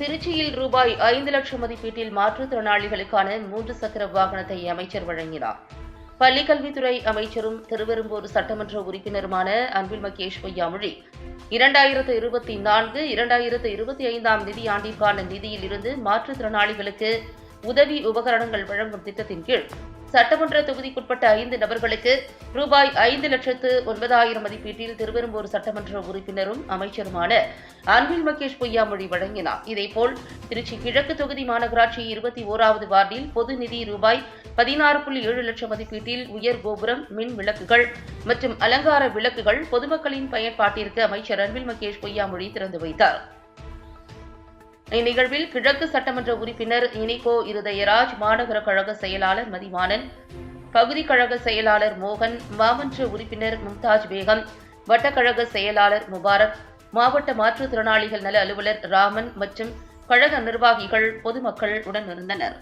திருச்சியில் ரூபாய் ஐந்து லட்சம் மதிப்பீட்டில் மாற்றுத்திறனாளிகளுக்கான மூன்று சக்கர வாகனத்தை அமைச்சர் வழங்கினார். பள்ளிக்கல்வித்துறை அமைச்சரும் திருவெரும்பூர் சட்டமன்ற உறுப்பினருமான அன்பில் மகேஷ் பொய்யாமொழி இரண்டாயிரத்து இருபத்தி நான்கு இரண்டாயிரத்து இருபத்தி ஐந்தாம் நிதியாண்டிற்கான நிதியில் இருந்து மாற்றுத்திறனாளிகளுக்கு உதவி உபகரணங்கள் வழங்கும் திட்டத்தின் கீழ் சட்டமன்ற தொகுதிக்குட்பட்ட ஐந்து நபர்களுக்கு ரூபாய் ஐந்து லட்சத்து ஒன்பதாயிரம் மதிப்பீட்டில் திருவெரும்பூர் சட்டமன்ற உறுப்பினரும் அமைச்சருமான அன்பில் மகேஷ் பொய்யாமொழி வழங்கினார். இதேபோல் திருச்சி கிழக்கு தொகுதி மாநகராட்சி இருபத்தி ஓராவது வார்டில் பொது நிதி ரூபாய் பதினாறு புள்ளி ஏழு லட்சம் மதிப்பீட்டில் உயர் கோபுரம் மின் விளக்குகள் மற்றும் அலங்கார விளக்குகள் பொதுமக்களின் பயன்பாட்டிற்கு அமைச்சர் அன்பில் மகேஷ் பொய்யாமொழி திறந்து வைத்தார். இந்நிகழ்வில் கிழக்கு சட்டமன்ற உறுப்பினர் இனிகோ இருதயராஜ் மாநகர கழக செயலாளர் மதிவாணன் பகுதி கழக செயலாளர் மோகன் மாமன்ற உறுப்பினர் மும்தாஜ் பேகம் வட்டக்கழக செயலாளர் முபாரக் மாவட்ட மாற்றுத்திறனாளிகள் நல அலுவலர் ராமன் மற்றும் கழக நிர்வாகிகள் பொதுமக்கள் உடனிருந்தனர்